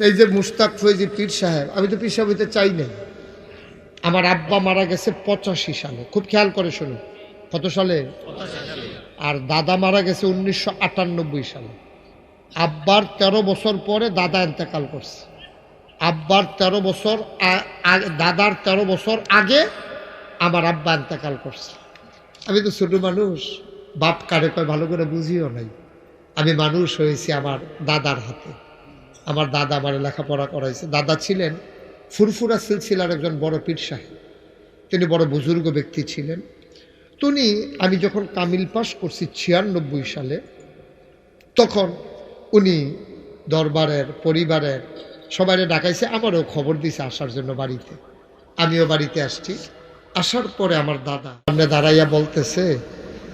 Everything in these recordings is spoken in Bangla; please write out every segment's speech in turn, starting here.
এই যে মুস্তাক ফৈজি পীর সাহেব, আমি তো পীর সাহেব হইতে চাই নাই। আমার আব্বা মারা গেছে পঁচাশি সালে। খুব খেয়াল করে শুনুন, কত সালে? আর দাদা মারা গেছে উনিশশো আটানব্বই সালে। আব্বার তেরো বছর পরে দাদা এন্তেকাল করছে। আব্বার তেরো বছর আ- আ- দাদার তেরো বছর আগে আমার আব্বা এন্তেকাল করছে। আমি তো ছোট মানুষ, বাপ কারে কয় ভালো করে বুঝিও নাই। আমি মানুষ হয়েছি আমার দাদার হাতে। আমার দাদা আমার লেখাপড়া করাইছে। দাদা ছিলেন ফুরফুরা সিলসিলার একজন বড় পীর সাহেব তিনি বড় বুজুর্গ ব্যক্তি ছিলেন। তিনি, আমি যখন কামিল পাস করছি ছিয়ানব্বই সালে, তখন উনি দরবারের, পরিবারের সবাই ডাকাইছে, আমারও খবর দিছে আসার জন্য বাড়িতে। আমিও বাড়িতে আসছি। আসার পরে আমার দাদা সামনে দাঁড়াইয়া বলতেছে,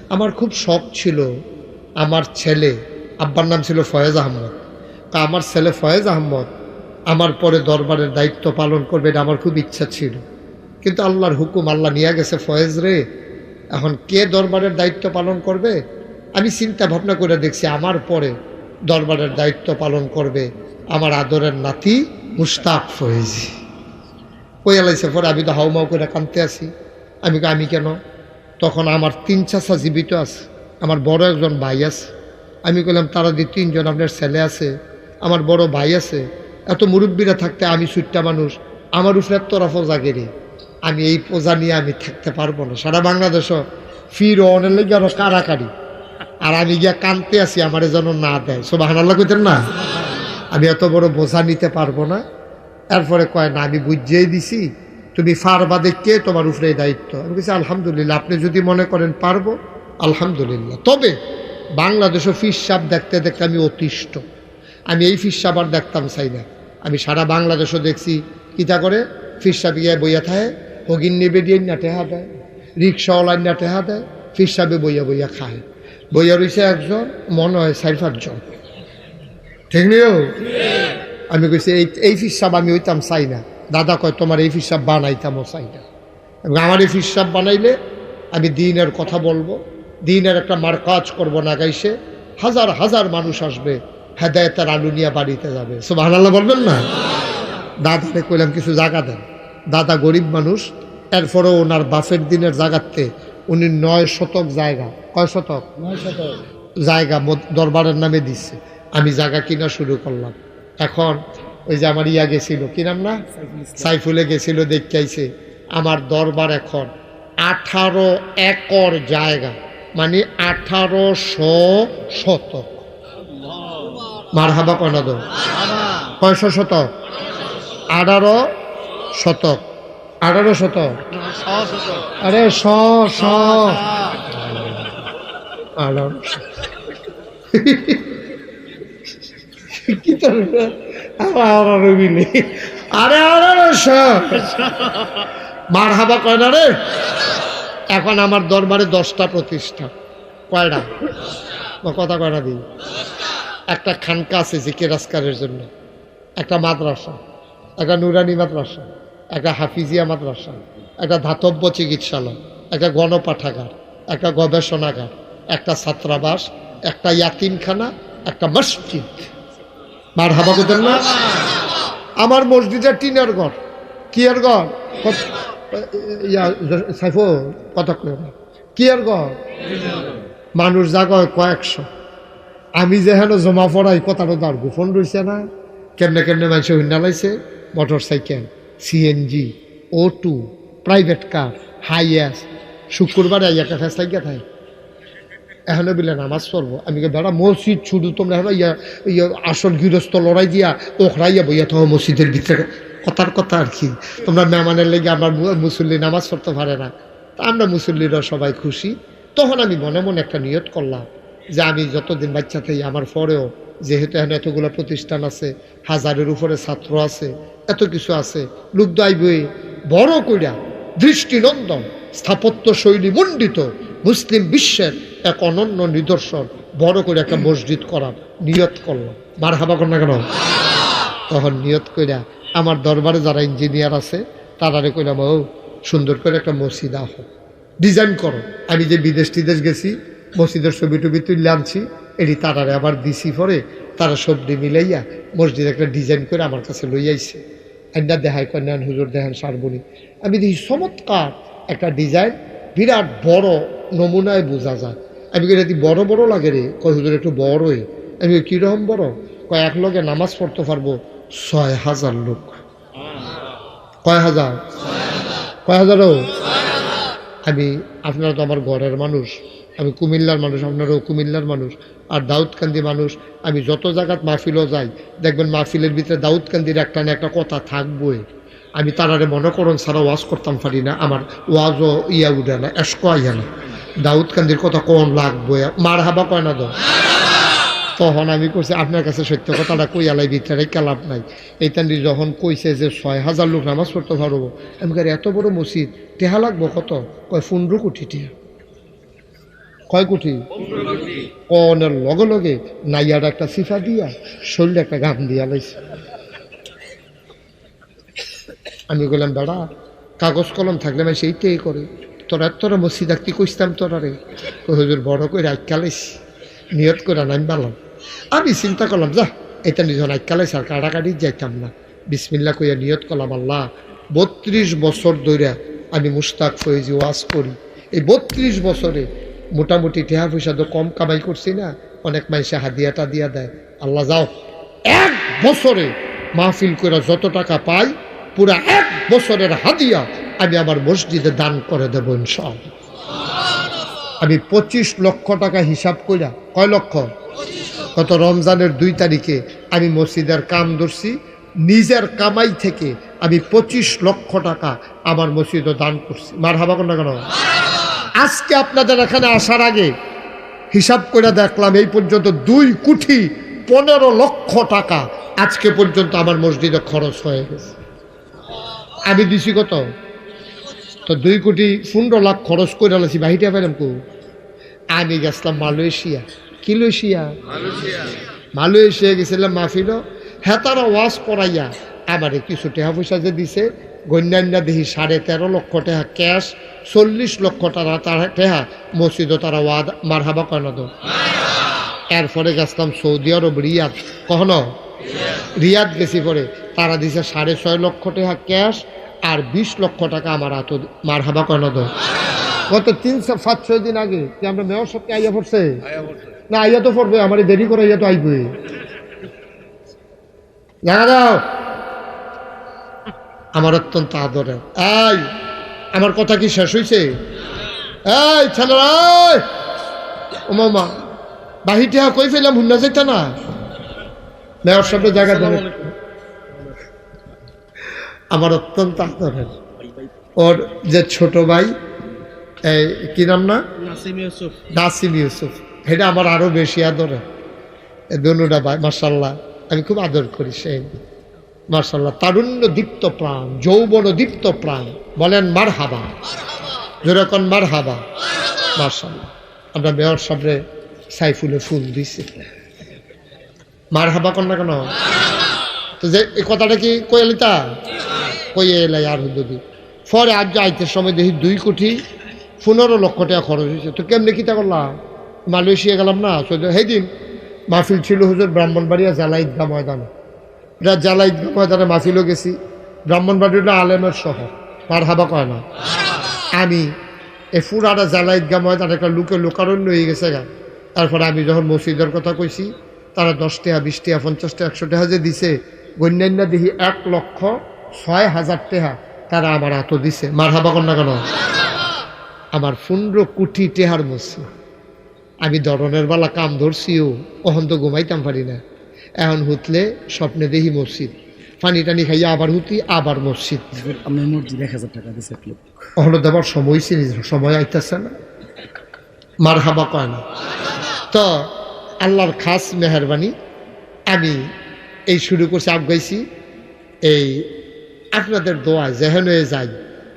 আমার খুব শখ ছিল, আমার ছেলে, আব্বার নাম ছিল ফয়েজ আহমদ। তা আমার ছেলে ফয়েজ আহমদ। আমার পরে দরবারের দায়িত্ব পালন করবে এটা আমার খুব ইচ্ছা ছিল। কিন্তু আল্লাহর হুকুম, আল্লাহ নিয়ে গেছে ফয়েজ রে। এখন কে দরবারের দায়িত্ব পালন করবে? আমি চিন্তা ভাবনা করে দেখছি আমার পরে দরবারের দায়িত্ব পালন করবে আমার আদরের নাতি মুস্তাক ফয়েজি। ওই আলাইছে পরে আমি তো হাউমাউ করে কানতে আছি। আমি আমি কেন? তখন আমার তিন চাষা জীবিত আছে। আমার বড় একজন ভাই আছে। আমি কইলাম, তারা দিয়ে তিনজন আপনার ছেলে আছে আমার বড় ভাই আছে, এত মুরব্বীরা থাকতে আমি সুট্টা মানুষ, আমার উপরে তোরা ফোজা গেরে আমি এই পোজা নিয়ে আমি থাকতে পারব না। সারা বাংলাদেশও ফির অনেক লেগে আরও কারাকারি আর আমি গিয়া কানতে আছি, আমার যেন না দেয়। সব হানাল্লা কইতেন না? আমি এত বড় বোঝা নিতে পারব না। এরপরে কয়, না, আমি বুঝিয়েই দিছি। তুমি ফারবা কে তোমার উপরে দায়িত্ব। আমি বলছি, আলহামদুলিল্লাহ, আপনি যদি মনে করেন পারব, আলহামদুলিল্লাহ। তবে বাংলাদেশও ফিস সাপ দেখতে দেখতে আমি অতিষ্ঠ। আমি এই ফিস সাপ আর দেখতাম চাই না আমি সারা বাংলাদেশও দেখছি। কিতা করে? ফিস সাপ গিয়ে বইয়া থাকে, হগিন নেবে দিয়ে না টেহা দেয়, রিক্সাওয়ালার না টেহা দেয় ফিস সাপে বইয়া বইয়া খায়। বইয়া রয়েছে একজন, মনে হয় চার পাঁচজন ঠিক নিও আমি কইছি, এই এই ফিসাব আমি ওইতাম চাই না দাদা কয়, তোমার এই ফিস ফিসাব বানাইতামও চাই না আমার এই ফিসাব বানাইলে আমি দিনের কথা বলব। দিনের একটা মার কাজ করব না গাইছে হাজার হাজার মানুষ আসবে। হেদায়তের আলু নিয়ে বাড়িতে যাবে। সব আল্লাহ বলবেন না? দাদারে কইলাম কিছু জায়গা দেন। দাদা গরিব মানুষ এরপরেও ওনার বাফের দিনের জায়গাতে উনি নয় শতক জায়গা। কয় শতক? জায়গা দরবারের নামে দিচ্ছে আমি জায়গা কিনা শুরু করলাম। এখন ওই যে আমার ইয়া গেছিল কি নাম না? সাইফুলে গেছিল দেখাইছে আমার দরবার এখন আঠারো একর জায়গা। মানে আঠারোশো শতক। মার হাবা কনাদ কয়শো শতক। আঠারো শতক। আঠারো শতক? আরে শ শ। আঠারো কি তোর আরে রবিলে আরে আরে মার হাবা কয় না রে? এখন আমার দরবারে দশটা প্রতিষ্ঠা। কয়টা? কথা কয়টা দিই একটা খানকা আছে জিকে রাস্কারের জন্য। একটা মাদ্রাসা, একটা নুরানি মাদ্রাসা, একটা হাফিজিয়া মাদ্রাসা, একটা ধাতব্য চিকিৎসালয়, একটা গণপাঠাগার, একটা গবেষণাগার, একটা ছাত্রাবাস, একটা ইয়াতিমখানা, একটা মসজিদ। মার হাবা না? আমার মসজিদের টিনের ঘর। কি আর ঘর ইয়া সাইফো কত কি আর ঘর? মানুষ জাগয় কয়েকশো। আমি যেহেন জমা পড়াই কথাটা তার গোপন রয়েছে না। কেমনে কেমনে মানুষ হইনা লাইছে? মোটর সাইকেল সিএনজি ও টু প্রাইভেট কার হাইয়াস শুক্রবারে আইয়া কাছে সাইকেল থাকে এখানে বিলে নামাজ পড়ব আমি দাঁড়া মসজিদ শুধু তোমরা এখন ইয়া ইয়া আসল গৃহস্থ লড়াই দিয়া ওখরাইয়া বইয়া তো মসজিদের ভিতরে কথার কথা আর কি? তোমরা মেহমানের লেগে আমার মুসল্লি নামাজ পড়তে পারে না। তা আমরা মুসল্লিরা সবাই খুশি। তখন আমি মনে মনে একটা নিয়ত করলাম। যে আমি যতদিন বাচ্চা থাকি, আমার পরেও যেহেতু এখানে এতগুলো প্রতিষ্ঠান আছে, হাজারের উপরে ছাত্র আছে, এত কিছু আছে লুব্ধ আইবই বড় কইরা দৃষ্টিনন্দন স্থাপত্য শৈলী মণ্ডিত, মুসলিম বিশ্বের এক অনন্য নিদর্শন, বড় করে একটা মসজিদ করার নিয়ত করলাম। মার হাবা কর না কেন? তখন নিয়ত কইরা আমার দরবারে যারা ইঞ্জিনিয়ার আছে, তারারে কইলাম ও সুন্দর করে একটা মসজিদ আহ। ডিজাইন করো। আমি যে বিদেশ টিদেশ গেছি মসজিদের ছবি টবি তুলে আনছি এটি তারারে আবার দিছি পরে, তারা সবজি মিলাইয়া মসজিদ একটা ডিজাইন করে আমার কাছে লই আইছে। আইনা দেখায় কন্যান হুজুর, দেখান সারবনি। আমি দেখি চমৎকার একটা ডিজাইন, বিরাট বড় নমুনায় বোঝা যায়। আমি এটি বড় বড় লাগে রে? কয়, হুজুর, একটু বড়ই আমি কীরকম বড়? কয়, এক লগে নামাজ পড়তে পারব ছয় হাজার লোক। কয় হাজার? কয় হাজারও? আমি, আপনারা তো আমার ঘরের মানুষ। আমি কুমিল্লার মানুষ, আপনারাও কুমিল্লার মানুষ আর দাউদকান্দি মানুষ। আমি যত জায়গাত মাহফিলও যাই, দেখবেন মাহফিলের ভিতরে দাউদকান্দির একটা না একটা কথা থাকবই। আমি তারারে মনে করুন সারা ওয়াজ করতাম পারি না, আমার ওয়াজও ইয়া উঠে না, এসকো আইয়া না। দাউদকান্দির কথা কোন লাগবো মার হাবা কয় না তো? তখন আমি কইছি, আপনার কাছে সত্য কথাটা কই আলাই, ভিতরে লাভ নাই? এই এইটান যখন কইছে যে ছয় হাজার লোক নামাজ পড়তে পারব, আমি এত বড় মসজিদ, টেহা লাগবো কত? কয়, পনেরো কোটি কয় কোটি কনের লগে লগে নাইয়ার একটা সিফা দিয়া শরীরে একটা গাম দিয়া লাইছে। আমি বললাম বেড়া, কাগজ কলম থাকলে আমি সেইটাই করে। তোরা তোরা মসজিদ আঁকতে কইতাম তোরা রে হুজুর, বড় করে আইকালাইছি নিয়ত করে নাম পালাম আমি চিন্তা করলাম, যা এটা নিজন আইকালাইছি আর কাটাকাটি যাইতাম না। বিসমিল্লা কইয়া নিয়ত করলাম, আল্লাহ, বত্রিশ বছর ধরে আমি মুস্তাক ফয়েজি ওয়াজ করি। এই বত্রিশ বছরে মোটামুটি টেহা পয়সা তো কম কামাই করছি না, অনেক মানুষে হাদিয়াটা দিয়া দেয়। আল্লাহ যাও, এক বছরে মাহফিল করে যত টাকা পাই, পুরা এক বছরের হাদিয়া আমি আমার মসজিদে দান করে দেবো ইনশাআল্লাহ। আমি পঁচিশ লক্ষ টাকা হিসাব কইরা, কয় লক্ষ? গত রমজানের দুই তারিখে আমি মসজিদের কাম ধরছি, নিজের কামাই থেকে আমি পঁচিশ লক্ষ টাকা আমার মসজিদে দান করছি। মার হাবা কোন কেন? আজকে আপনাদের এখানে আসার আগে হিসাব করে দেখলাম এই পর্যন্ত দুই কোটি পনেরো লক্ষ টাকা আজকে পর্যন্ত আমার মসজিদে খরচ হয়ে গেছে। আমি দিছি কত? তো দুই কোটি পনেরো লাখ খরচ করে আলাসি বাহিটা পেলাম কু? আমি গেছিলাম মালয়েশিয়া। কি লয়েশিয়া? মালয়েশিয়া। গেছিলাম মাহফিল। হ্যাঁ তারা ওয়াশ করাইয়া আমারে কিছু টাকা পয়সা যে দিছে গণ্যান্যা দেখি সাড়ে তেরো লক্ষ টাকা ক্যাশ চল্লিশ লক্ষ টাকা টেহা মসজিদও তারা ওয়াদ মার হাবা কেন তো এরপরে গেছিলাম সৌদি আরব, রিয়াদ। কখনো? রিয়াদ গেছি পরে। তারা দিছে সাড়ে ছয় লক্ষ টাকা ক্যাশ আর বিশ লক্ষ টাকা আমার হাত মার হাবা কেন তো গত তিনশো সাত, ছয় দিন আগে কি আমরা মেয়র সবকে আইয়া পড়ছে? না, আইয়া তো পড়বে, আমার দেরি করে আইয়া তো আইবে। জানা দাও, আমার অত্যন্ত আদরের। এই আমার কথা কি শেষ হয়েছে এই ছেলেরা এই! ও মামা বাহিরটা কই ফেলাম হুন্না যেটা না? মেয়র জায়গা আমার অত্যন্ত আদরের। ওর যে ছোট ভাই এই কি নাম না? নাসিম ইউসুফ। এটা আমার আরও বেশি আদরে দনুটা ভাই মার্শাল্লাহ আমি খুব আদর করি সেই। মার্শাল্লাহ তারুণ্য দীপ্ত প্রাণ যৌবন দীপ্ত প্রাণ, বলেন মার হাবা যেরকম মার হাবা মার্শাল্লাহ আমরা মেয়র সামনে সাইফুলে ফুল দিছি। মার হাবা কন না কেন? তো যে, এই কথাটা কি কইলিতা কই এলাই আর হুদি পরে আজ আইতে সময় দেখি দুই কোটি পনেরো লক্ষ টাকা খরচ হয়েছে। তো কেমনি কিতা করলাম? মালয়েশিয়া গেলাম না সেই দিন মাহফিল ছিল হুজুর ব্রাহ্মণবাড়িয়া জালা ময়দানে। এটা জালা ঈদগাহ ময়দানে মাহফিলও গেছি। ব্রাহ্মণবাড়ি হলো আলেমের শহর মার হাবা কয় না। আমি এ ফুরাটা জালা ঈদগাহ ময়দান একটা লোকে লোকারণ্য হয়ে গেছে গা। তারপরে আমি যখন মসজিদের কথা কইছি, তারা দশ টাকা বিশ টাকা পঞ্চাশ টাকা একশো টাকা যে দিছে, গণ্যান্য দেখি এক লক্ষ ছয় হাজার টাকা তারা আমার এত দিছে। মার হাবা কন্যা কেন? আমার পনেরো কোটি টেহার মসজিদ আমি ধরনের বেলা কাম ধরছিও কখন তো ঘুমাইতাম পারি না। এখন হুতলে স্বপ্নে দেখি মসজিদ। পানি টানি খাইয়া আবার হুতি আবার মসজিদ। মসজিদ এক হাজার টাকা দিচ্ছে ওখানে দেবার সময় ছিল সময় আইতেছে না। মার হাবা কয় না। তো আল্লাহর খাস মেহরবানি আমি এই শুরু করছি আগাইছি এই আপনাদের দোয়া যেহেন হয়ে যাই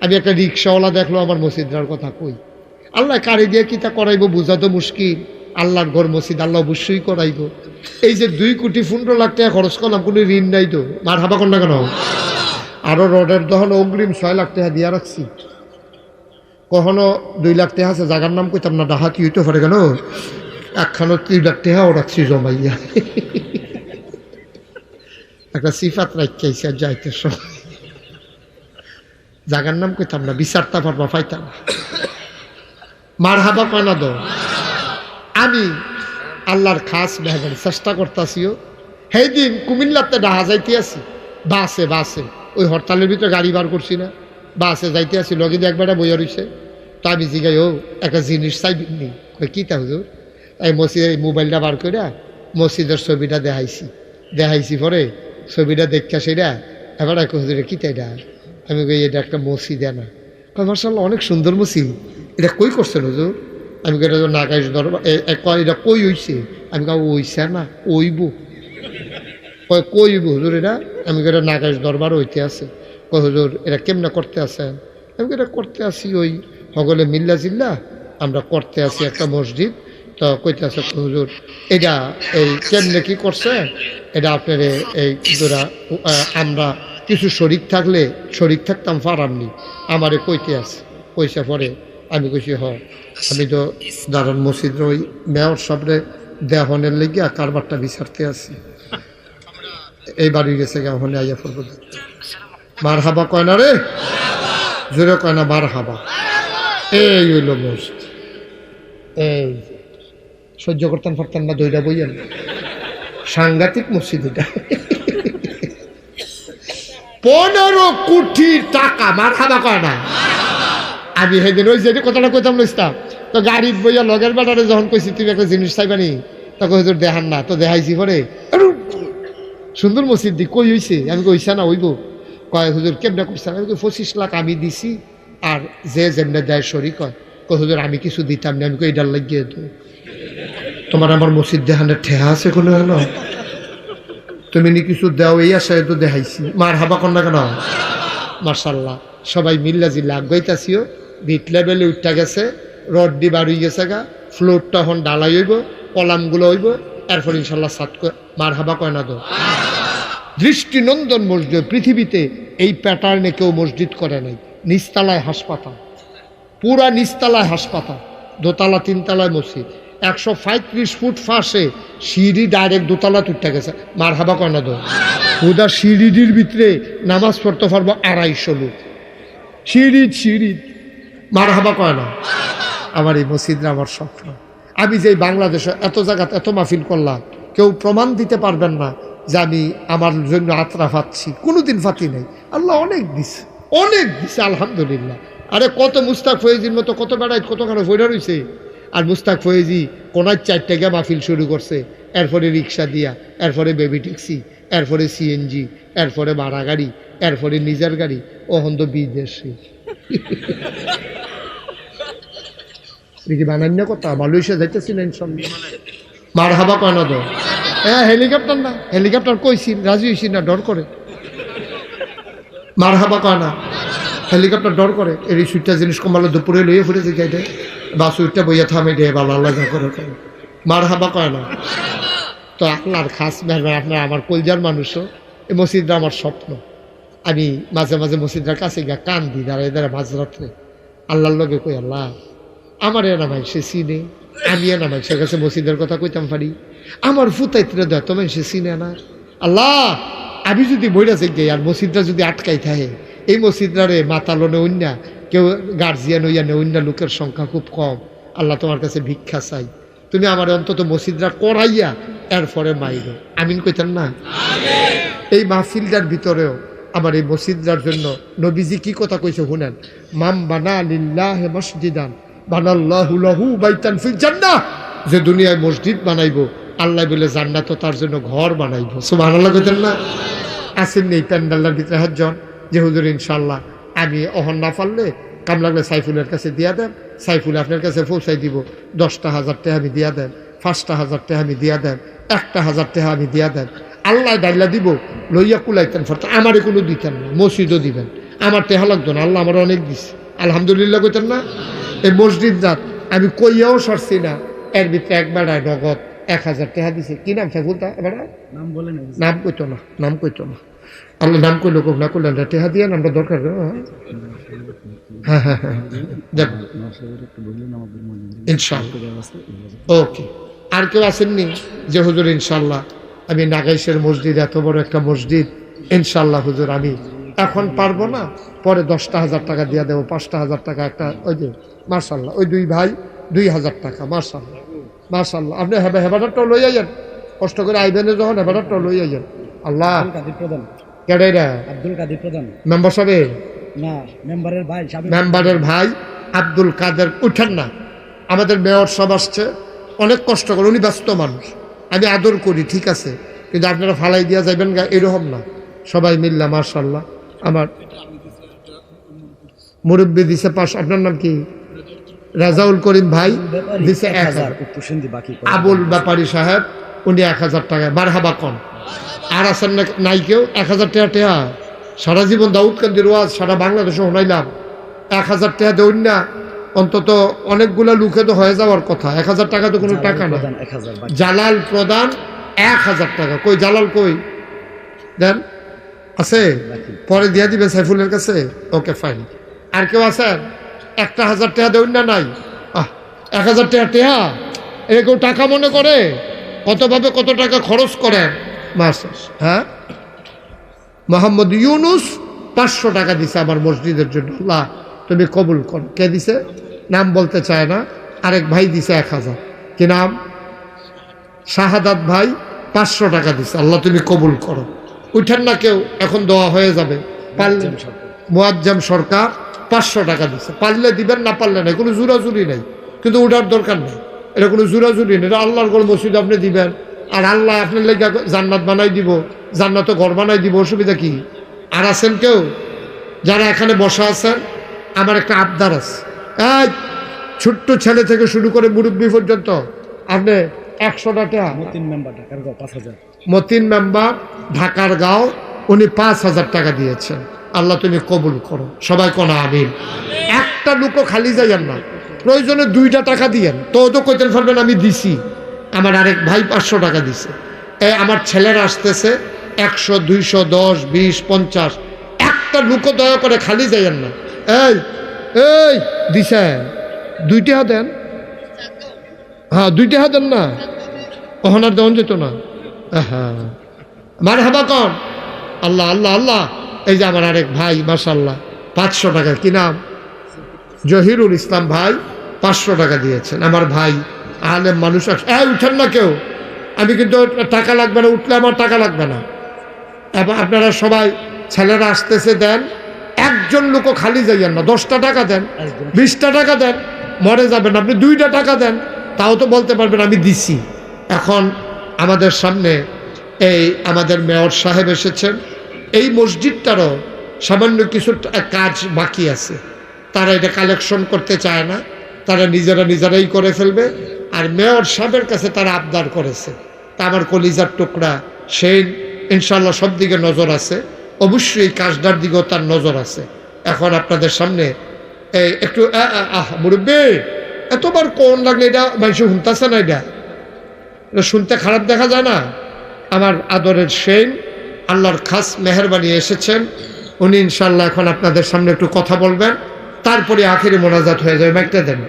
আমি একটা রিক্সাওয়ালা দেখল আমার মসজিদার কথা কই। আল্লাহ কারে দিয়ে কি তা করাইবো বোঝা তো মুশকিল। আল্লাহর ঘর মসজিদ আল্লাহ অবশ্যই করাইব। এই যে দুই কোটি পনেরো লাখ টাকা খরচ করলাম, কোনো ঋণ নাই তো। মার হাবা না কেন? আরও রডের দহন অগ্রিম ছয় লাখ টাকা দিয়া রাখছি। কখনো দুই লাখ টাকা আছে, জাগার নাম কইতাম না ডাহাতি হইতে পারে কেন? একখানো তিনটা টেহা রাখছি জমাইয়া। একটা সিফাত রাখাইছে আর যাইতে সময়। জাগার নাম কইতাম না বিচারতা পারবা পাইতাম না মার হাবা কয়না দো। আমি আল্লাহর খাস মেহমান চেষ্টা করতেছিও। সেই দিন কুমিল্লাতে ডাহা যাইতে আছি বাসে বাসে। ওই হরতালের ভিতরে গাড়ি বার করছি না। বাসে যাইতে আছি লগে দিয়ে একবারটা বইয়া রইছে। তো আমি জিগাই, ও, একটা জিনিস চাইবিনি কই, কী তা হুজুর? এই মসজিদের এই মোবাইলটা বার করে মসজিদের ছবিটা দেখাইছি। দেখাইছি পরে ছবিটা দেখা সেটা এবার এক হুজুরে কী তাই আমি কই, এটা একটা মসজিদ না। কয় মার্শাল্লাহ অনেক সুন্দর মসজিদ। এটা কই করছেন হুজুর? আমি এটা তো নাগাইশ দরবার কয়, এটা কই হইছে? আমি কাউ ওইছে না, ওইব। কয় কইব হুজুর এটা? আমি এটা নাগাইশ দরবার হইতে আছে। কয়, হুজুর, এটা কেমনে করতে আছেন? আমি এটা করতে আসি ওই সকলে মিল্লা জিল্লা, আমরা করতে আছি একটা মসজিদ। তো কইতে আছে হুজুর, এটা এই কেমনে কি করছে? এটা আপনার এই দুরা আমরা কিছু শরিক থাকলে, শরিক থাকতাম ফারামনি। আমারে কইতে আছে কইসা পরে। আমি কইছি হ আমি তো দারুণ মসজিদের ওই মেয়র সবরে দেহনের লেগে কারবারটা বিচারতে আছি এই বাড়ি গেছে গাহনে আইয়া পড়ব মার হাবা কয় না রে? জোরে কয় না মার হাবা এই হইল মসজিদ। এই সহ্য করতেন পারতেন না দইটা বইয়েন সাংঘাতিক মসজিদ এটা। পনেরো কোটি টাকা মার খাবা কয় না? আমি সেদিন ওই যে কথাটা কইতাম লইতাম তো গাড়িত বইয়া লগের বেটারে যখন কইছি, তুমি একটা জিনিস চাইবানি তখন হুজুর, দেখান না, তো দেখাইছি পরে। সুন্দর মসজিদ দি কই হইছে? আমি কইছা না হইব। কয়, হুজুর, কেমনে করছেন আমি পঁচিশ লাখ আমি দিছি, আর যে যেমনে দেয় শরী কয় কয়, হুজুর, আমি কিছু দিতাম না। আমি কই, এটার লাগিয়ে তো তোমার আমার মসজিদ দেখানের ঠেহা আছে কোনো হলো তুমি নি কিছু দেও, এই আশায় তো দেখাইছি। মার হাবা কন্যা কেন? মার্শাল্লাহ সবাই মিল্লা জিল্লা আগাইতাছিও বিট লেভেলে উঠা গেছে, রড দি বাড়ি গেছে গা, ফ্লোরটা এখন ডালাই হইব, কলামগুলো হইব, এরপর ইনশাল্লাহ সাত মার হাবা কয় না তো। দৃষ্টিনন্দন মসজিদ, পৃথিবীতে এই প্যাটার্নে কেউ মসজিদ করে নাই, নিস্তালায় হাসপাতাল। পুরা নিস্তালায় হাসপাতাল, দোতলা, তিনতলায় মসজিদ। একশো পঁয়ত্রিশ ফুট ফাঁসে সিঁড়ি ডাইরেক্ট দোতলা তুটতে গেছে, মার হাবা কয় না তো। হুদা সিঁড়িটির ভিতরে নামাজ পড়তে পারব আড়াইশো লোক। সিঁড়ি সিঁড়ি। মার হাবা কয় না? আমার এই মসজিদরা আমার স্বপ্ন। আমি যে বাংলাদেশে এত জায়গাতে এত মাহফিল করলাম, কেউ প্রমাণ দিতে পারবেন না যে আমি আমার জন্য আত্রা ফাচ্ছি কোনোদিন ফাতি নেই। আল্লাহ অনেক দিছে। অনেক দিছে, আলহামদুলিল্লাহ। আরে কত মুস্তাক ফয়েজির মতো, কত বেড়াই কতখানে ফইরা রয়েছে আর মুস্তাক ফয়েজি কোনার চারটে গিয়ে মাহফিল শুরু করছে। এরপরে রিক্সা দিয়া, এরপরে বেবি ট্যাক্সি, এরপরে সিএনজি এরপরে ভাড়া গাড়ি এরপরে নিজের গাড়ি। ওহন তো বিদেশি। দেখি বানান্য কথা মালয়েশিয়া যাইতেছি না ইনশাল্লাহ। মার হাবা কয় না তো? হ্যাঁ হেলিকপ্টার না? হেলিকপ্টার কইছি, রাজি হইছি না, ডর করে। মার হাবা কয় না? হেলিকপ্টার ডর করে। এই সুইটটা জিনিস কমালে, দুপুরে লইয়ে ফুটে যে গাইতে বা সুইটটা বইয়া থামে দে, বা আল্লাহ যা করে। মার হাবা কয় না? তো আপনার খাস মেহরবান আপনার আমার কলজার মানুষও, এই মসজিদটা আমার স্বপ্ন। আমি মাঝে মাঝে মসজিদের কাছে গিয়া কান দিই দাঁড়ায় দাঁড়ায় মাঝরাত্রে। আল্লাহর লগে কই, আল্লাহ আমার এ নামাই সে চিনে আমি এ নামাই সে কাছে মসজিদের কথা কইতাম পারি আমার ফুতাইত্রে দেয় তোমার সে চিনে না। আল্লাহ আমি যদি বইরা যাই আর মসজিদটা যদি আটকাই থাকে এই মসজিদটারে মাতালনে অন্য কেউ গার্জিয়ান হইয়া নে অন্য লোকের সংখ্যা খুব কম। আল্লাহ তোমার কাছে ভিক্ষা চাই। তুমি আমার অন্তত মসজিদরা করাইয়া এরপরে মাইল আমিন কইতেন না? এই মাহফিলটার ভিতরেও আমার এই মসজিদটার জন্য নবীজি কি কথা কইছে শুনেন? মাম বানা লিল্লাহ মসজিদান যে দুনিয়ায় মসজিদ বানাইবো, আল্লাহ বলে জান্নাত তার জন্য ঘর বানাইবো। না? আসেন নেই প্যান্ডালটার ভিতরে হাতজন যে হুজুর ইনশাল্লাহ আমি অহন না পারলে কাম লাগলে সাইফুলের কাছে দিয়া দেন, সাইফুল আপনার কাছে পৌঁছাই দিব। দশটা হাজার টাকা আমি দিয়া দেন, পাঁচটা হাজার টাকা আমি দিয়া দেন, একটা হাজার টাকা আমি দিয়া দেন। আল্লাহ ডাইলা দিব, লইয়া কুলাইতেন, ফরত আমারে কোনো দিতেন না, মসজিদও দিবেন। আমার টেহা লাগতো না, আল্লাহ আমার অনেক দিছে। আলহামদুলিল্লাহ কইতেন না? এই মসজিদ রাত আমি কইয়াও সরছি না। এর ভিতরে এক বেড়ায় নগদ। এক হাজার টাকা দিছে। কি নাম সাইফুলটা বেড়া নাম বলেন নাম কইতো না নাম কইতো না। আল্লাহ নাম কইলো না করলেন টেহা দিয়ে নামটা দরকার হ্যাঁ। হ্যাঁ হ্যাঁ হ্যাঁ যাক। মনে ইনশাআল্লাহ। ব্যবস্থা ওকে। আর কেউ আসেননি? যে হুজুর ইনশাল্লাহ আমি নাগাইশের মসজিদ এত বড় একটা মসজিদ। ইনশাল্লাহ হুজুর আমি এখন পারব না। পরে দশটা হাজার টাকা দিয়ে দেবো পাঁচটা হাজার টাকা একটা ওই যে মার্শাল্লাহ ওই দুই ভাই দুই হাজার টাকা মার্শাল্লাহ মার্শাল্লাহ আপনি হেবা হেবাটারটাও লই আইয়েন কষ্ট করে আইবেনে যখন হেবাটারটাও লই আইয়েন। আল্লাহ প্রধান। কেডে আব্দুল কাদের প্রধান। মেম্বার সাহেব? না মেম্বারের ভাই মেম্বারের ভাই আব্দুল কাদের উঠেন না। আমাদের মেয়র সব আসছে অনেক কষ্ট করে উনি ব্যস্ত মানুষ। আমি আদর করি ঠিক আছে। কিন্তু আপনারা ফালাই দিয়া যাবেন গা এরকম না। সবাই মিল্লা মার্শাল্লাহ আমার মুরব্বী দিছে পাশ আপনার নাম কি? রাজাউল করিম ভাই দিছে এক হাজার। আবুল ব্যাপারী সাহেব উনি এক হাজার টাকা বারহাবা কন আর আছেন না নাই কেউ? এক হাজার টাকা টেহা সারা জীবন দাউদ কান্দির ওয়াজ সারা বাংলাদেশে শোনাইলাম। এক হাজার টাকা দেউন না। অন্তত অনেকগুলো লুকে তো হয়ে যাওয়ার কথা। এক হাজার টাকা তো কোনো টাকা না জালাল প্রদান এক হাজার টাকা। কই জালাল কই? দেন আছে? পরে দিয়ে দিবে সাইফুলের কাছে? Okay fine. আর কেউ আছেন? একটা হাজার টাকা দেউন না নাই? আহ এক হাজার টাকা টেহা এটা কেউ টাকা মনে করে? কতভাবে কত টাকা খরচ করেন মাস হ্যাঁ? মোহাম্মদ ইউনুস পাঁচশো টাকা দিছে আমার মসজিদের জন্য। আল্লাহ তুমি কবুল করো। কে দিছে? নাম বলতে চায় না। আরেক ভাই দিছে এক হাজার। কি নাম? শাহাদাত ভাই পাঁচশো টাকা দিছে। আল্লাহ তুমি কবুল করো। উঠেন না কেউ এখন দোয়া হয়ে যাবে। পারলে মুয়াজ্জাম সরকার। পাঁচশো টাকা দিচ্ছে পারলে দিবেন না পারলে নাই। কোনো জুরাজুরি নেই। কিন্তু উঠার দরকার নেই। এটা কোনো জুরাজুরি নেই। এটা আল্লাহর কোনো মসজিদ আপনি দিবেন। আর আল্লাহ আপনার লেগে জান্নাত বানাই দিব জান্নাত ঘর বানাই দিব অসুবিধা কি? আর আছেন কেউ? যারা এখানে বসা আছেন আমার একটা আবদার আছে। এই ছোট্ট ছেলে থেকে শুরু করে মুরব্বী পর্যন্ত আপনি একশো টাকা তিন মেম্বার ঢাকার গাঁও পাঁচ হাজার। মতিন মেম্বার ঢাকার গাঁও উনি পাঁচ হাজার টাকা দিয়েছেন। আল্লাহ তুমি কবুল করো। সবাই কোনা আমিন। একটা লুকো খালি যাইয়েন না। প্রয়োজনে দুইটা টাকা দিয়েন। তো তো কইতে পারবেন আমি দিছি। আমার আরেক ভাই পাঁচশো টাকা দিছে। এ, আমার ছেলেরা আসতেছে, একশো, দুইশো, দশ, বিশ, পঞ্চাশ। একটা লুকো দয়া করে খালি যাইয়েন না। এই এই দিছেন দুইটা দেন। হ্যাঁ দুইটা দেন না। ওহনার দেওয়ান যেত না। হ্যাঁ মার হাবা কন। আল্লাহ আল্লাহ আল্লাহ। এই যে আমার আরেক ভাই মাসাল্লাহ পাঁচশো টাকা কি নাম? জহিরুল ইসলাম ভাই পাঁচশো টাকা দিয়েছেন। আমার ভাই আলেম মানুষ এই উঠেন না কেউ। আমি কিন্তু টাকা লাগবে না উঠলে আমার টাকা লাগবে না। এবং আপনারা সবাই ছেলেরা আসতেছে দেন একজন লোকও খালি যাইয়েন না। দশটা টাকা দেন বিশটা টাকা দেন মরে যাবেন। আপনি দুইটা টাকা দেন তাও তো বলতে পারবেন আমি দিছি। এখন আমাদের সামনে এই আমাদের মেয়র সাহেব এসেছেন। এই মসজিদটারও সামান্য কিছু কাজ বাকি আছে। তারা এটা কালেকশন করতে চায় না। তারা নিজেরা নিজেরাই করে ফেলবে। আর মেয়র সাহেবের কাছে তারা আবদার করেছে। তা আমার কলিজার টুকরা সেই ইনশাল্লাহ সব দিকে নজর আছে। অবশ্যই কাজটার দিকেও তার নজর আছে। এখন আপনাদের সামনে এই একটু আহ, মুরব্বী, এতবার কোন লাগলে এটা মানুষ শুনতেছে না এটা? শুনতে খারাপ দেখা যায় না? আমার আদরের সেন আল্লাহর খাস মেহরবানি এসেছেন। উনি ইনশাল্লাহ এখন আপনাদের সামনে একটু কথা বলবেন। তারপরে আখেরি মোনাজাত হয়ে যাবে। একটা দেন।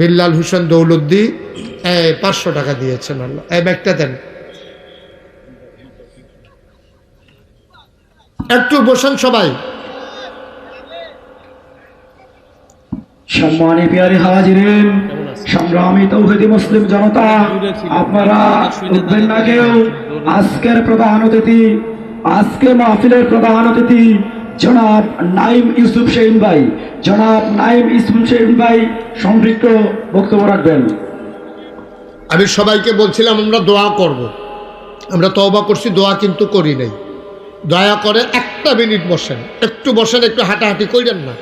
বিল্লাল হোসেন দৌলুদ্দি পাঁচশো টাকা দিয়েছেন আল্লাহ। এই ব্যাগটা দেন। একটু বসেন সবাই। সম্মানী পিয়ারি হাজিরেন সংগ্রামী তৌহিদি মুসলিম জনতা আপনারা উঠবেন না কেউ। আজকের প্রধান অতিথি, আজকে মাহফিলের প্রধান অতিথি জনাব নাইম ইউসুফ সেন ভাই। জনাব নাইম ইউসুফ সেন ভাই, সম্পৃক্ত বক্তব্য রাখবেন। আমি সবাইকে বলছিলাম, আমরা দোয়া করব। আমরা তওবা করছি, দোয়া কিন্তু করি নাই। দয়া করে একটা মিনিট বসেন। একটু বসেন, একটু হাঁটাহাঁটি করেন না।